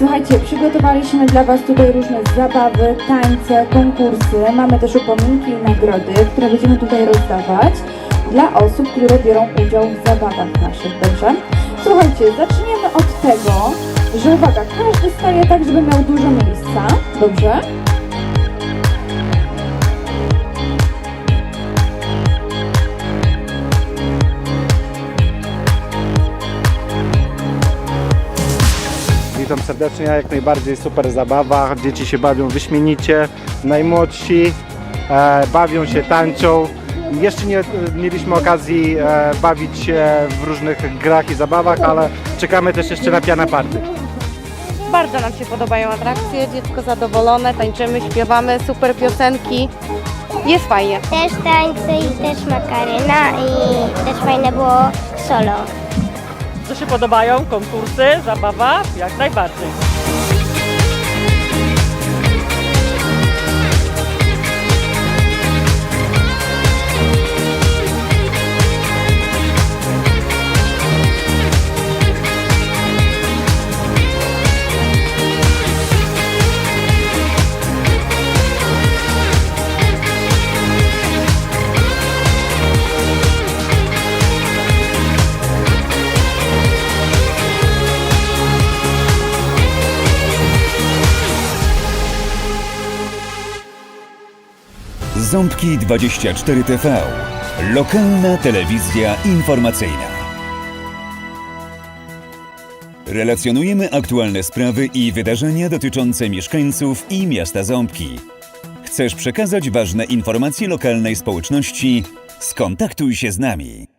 Słuchajcie, przygotowaliśmy dla Was tutaj różne zabawy, tańce, konkursy. Mamy też upominki i nagrody, które będziemy tutaj rozdawać dla osób, które biorą udział w zabawach naszych, dobrze? Słuchajcie, zaczniemy od tego, że uwaga, każdy staje tak, żeby miał dużo miejsca, dobrze? Witam serdecznie, jak najbardziej super zabawa. Dzieci się bawią wyśmienicie. Najmłodsi e, bawią się, tańczą. Jeszcze nie mieliśmy okazji e, bawić się w różnych grach i zabawach, ale czekamy też jeszcze na piana party. Bardzo nam się podobają atrakcje, dziecko zadowolone, tańczymy, śpiewamy, super piosenki. Jest fajnie. Też tańce i też makaryna i też fajne było solo. Co się podobają? Konkursy, zabawa? Jak najbardziej. Ząbki 24 TV. Lokalna telewizja informacyjna. Relacjonujemy aktualne sprawy i wydarzenia dotyczące mieszkańców i miasta Ząbki. Chcesz przekazać ważne informacje lokalnej społeczności? Skontaktuj się z nami.